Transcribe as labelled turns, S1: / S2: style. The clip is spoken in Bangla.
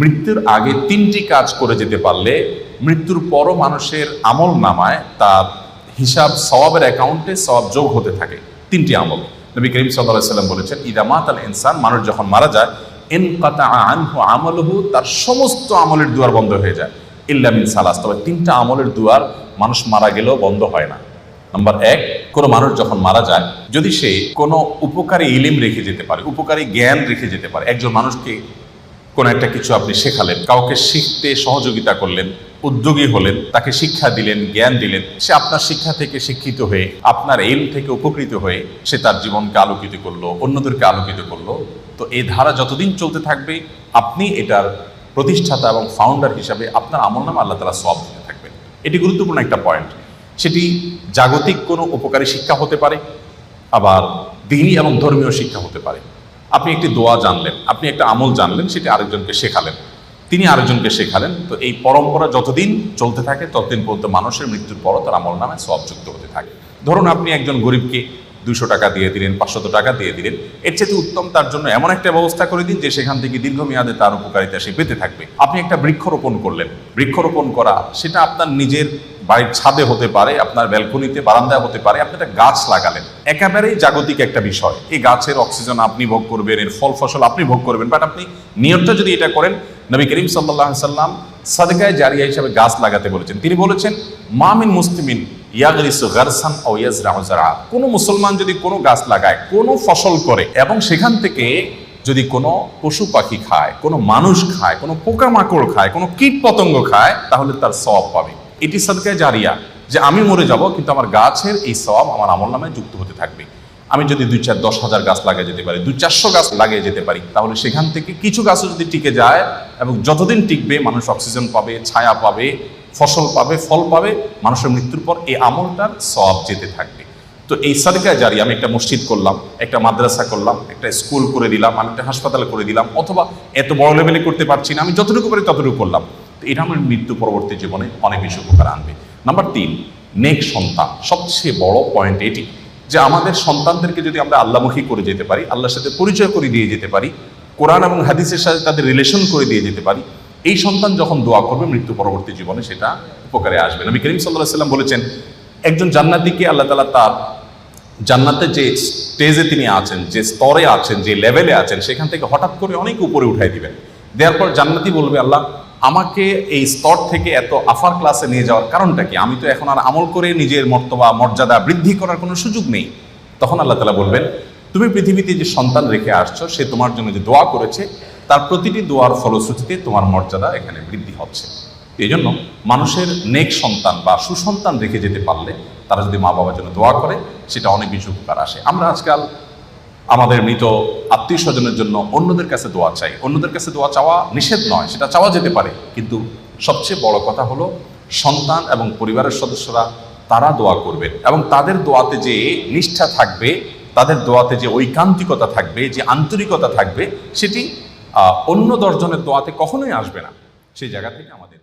S1: মৃত্যুর আগে তিনটি কাজ করে যেতে পারলে মৃত্যুর পরও মানুষের আমল নামায় তার হিসাব সওয়াবের অ্যাকাউন্টে সওয়াব যোগ হতে থাকে। তিনটি আমল। নবী করিম সাল্লাম বলেছেন ইদামাত আল ইনসান, মানুষ যখন মারা যায় এন কাতা আনহু আমলহু, তার সমস্ত আমলের দুয়ার বন্ধ হয়ে যায়। ইল্লামিন সালাস। তবে তিনটা আমলের দুয়ার মানুষ মারা গেলেও বন্ধ হয় না। নাম্বার এক, কোনো মানুষ যখন মারা যায়, যদি সে কোনো উপকারী ইলিম রেখে যেতে পারে, উপকারী জ্ঞান রেখে যেতে পারে, একজন মানুষকে কোনো একটা কিছু আপনি শেখালেন, কাউকে শিখতে সহযোগিতা করলেন, উদ্যোগী হলেন, তাকে শিক্ষা দিলেন, জ্ঞান দিলেন, সে আপনার শিক্ষা থেকে শিক্ষিত হয়ে, আপনার এম থেকে উপকৃত হয়ে সে তার জীবনকে আলোকিত করল, অন্যদেরকে আলোকিত করল। তো এই ধারা যতদিন চলতে থাকবে, আপনি এটার প্রতিষ্ঠাতা এবং ফাউন্ডার হিসাবে আপনার আমল নাম আল্লাহ তালা সব দিতে থাকবেন। এটি গুরুত্বপূর্ণ একটা পয়েন্ট সেটি জাগতিক কোনো উপকারী শিক্ষা হতে পারে, আবার দিনী এবং ধর্মীয় শিক্ষা হতে পারে। আপনি একটি দোয়া জানলেন, আপনি একটা আমল জানলেন, সেটি আরেকজনকে শেখালেন। তিনি আরেকজনকে শেখালেন, তো এই পরম্পরা যতদিন চলতে থাকে, ততদিন পর্যন্ত মানুষের মৃত্যুর পরও তার আমল নামে সব যুক্ত হতে থাকে। ধরুন, আপনি একজন গরিবকে দুশো টাকা দিয়ে দিলেন, পাঁচশত টাকা দিয়ে দিলেন, এর চেয়ে উত্তম তার জন্য এমন একটা ব্যবস্থা করে দিন যে সেখান থেকে দীর্ঘমেয়াদে তার উপকারিতা সে পেতে থাকবে। আপনি একটা বৃক্ষরোপণ করলেন। বৃক্ষরোপণ করা, সেটা আপনার নিজের বাড়ির ছাদে হতে পারে, আপনার ব্যালকনিতে, বারান্দায় হতে পারে, আপনি একটা গাছ লাগালেন। একেবারেই জাগতিক একটা বিষয়। এই গাছের অক্সিজেন আপনি ভোগ করবেন, এর ফল ফসল আপনি ভোগ করবেন বাট আপনি নিয়মটা যদি এটা করেন, নবী করিম সাল্লাহ সাল্লাম সাদকায় জারিয়া হিসাবে গাছ লাগাতে বলেছেন। তিনি বলেছেন মামিন মুসলিমিন কোনো মুসলমান যদি কোনো গাছ লাগায়, কোনো ফসল করে, এবং সেখান থেকে যদি কোনো পশু পাখি খায়, কোনো মানুষ খায়, কোনো পোকামাকড় খায়, কোনো কীট পতঙ্গ খায়, তাহলে তার সব পাবে। এটি সাদকায় জারিয়া যে আমি মরে যাব, কিন্তু আমার গাছের এই সব আমার আমল নামে যুক্ত হতে থাকবে। আমি যদি দুই চার দশ হাজার গাছ লাগিয়ে যেতে পারি, দুই চারশো গাছ লাগিয়ে যেতে পারি, তাহলে সেখান থেকে কিছু গাছও যদি টিকে যায় এবং যতদিন টিকবে, মানুষ অক্সিজেন পাবে, ছায়া পাবে, ফসল পাবে, ফল পাবে, মানুষের মৃত্যুর পর এই আমলটার সব যেতে থাকবে। তো এই সাদিকায় জারি আমি একটা মসজিদ করলাম, একটা মাদ্রাসা করলাম, একটা স্কুল করে দিলাম আমি একটা হাসপাতাল করে দিলাম, অথবা এত বড় লেভেলে করতে পারছি না, আমি যতটুকু পারি ততটুকু করলাম। এটা আমার মৃত্যু পরবর্তী জীবনে অনেক বেশি উপকার আনবে। নাম্বার তিন, নেক সন্তান। সবচেয়ে বড় পয়েন্ট এটি যে আমাদের সন্তানদেরকে যদি আমরা আল্লামুখী করে যেতে পারি, আল্লাহর সাথে পরিচয় করে দিয়ে যেতে পারি, কোরআন এবং হাদিসের সাথে তাদের রিলেশন করে দিয়ে যেতে পারি, এই সন্তান যখন দোয়া করবে, মৃত্যু পরবর্তী জীবনে সেটা উপকারে আসবে। নবী করিম সাল্লাহ সাল্লাম বলেছেন, একজন জান্নাতিকে আল্লাহ তালা তার জান্নাতে যে স্টেজে তিনি আছেন, যে স্তরে আছেন, যে লেভেলে আছেন, সেখান থেকে হঠাৎ করে অনেক উপরে উঠাই দিবেন। দেওয়ার পর জান্নাতি বলবে, আল্লাহ আমাকে এই স্তর থেকে এত আফার ক্লাসে নিয়ে যাওয়ার কারণটা কি? আমি তো এখন আর আমল করে নিজের মর্তবা, মর্যাদা বৃদ্ধি করার কোনো সুযোগ নেই। তখন আল্লাহ তালা বলবেন, তুমি পৃথিবীতে যে সন্তান রেখে আসছো, সে তোমার জন্য যে দোয়া করেছে, তার প্রতিটি দোয়ার ফলশ্রুতিতে তোমার মর্যাদা এখানে বৃদ্ধি হচ্ছে। এই জন্য মানুষের নেক সন্তান বা সুসন্তান রেখে যেতে পারলে তারা যদি মা বাবার জন্য দোয়া করে, সেটা অনেক বেশি উপকার আসে। আমরা আজকাল আমাদের মৃত আত্মীয় স্বজনের জন্য অন্যদের কাছে দোয়া চাই। অন্যদের কাছে দোয়া চাওয়া নিষেধ নয়, সেটা চাওয়া যেতে পারে। কিন্তু সবচেয়ে বড় কথা হলো, সন্তান এবং পরিবারের সদস্যরা তারা দোয়া করবেন এবং তাদের দোয়াতে যে নিষ্ঠা থাকবে, তাদের দোয়াতে যে ঐকান্তিকতা থাকবে, যে আন্তরিকতা থাকবে, সেটি অন্য দশজনের দোয়াতে কখনোই আসবে না। সেই জায়গা থেকে আমাদের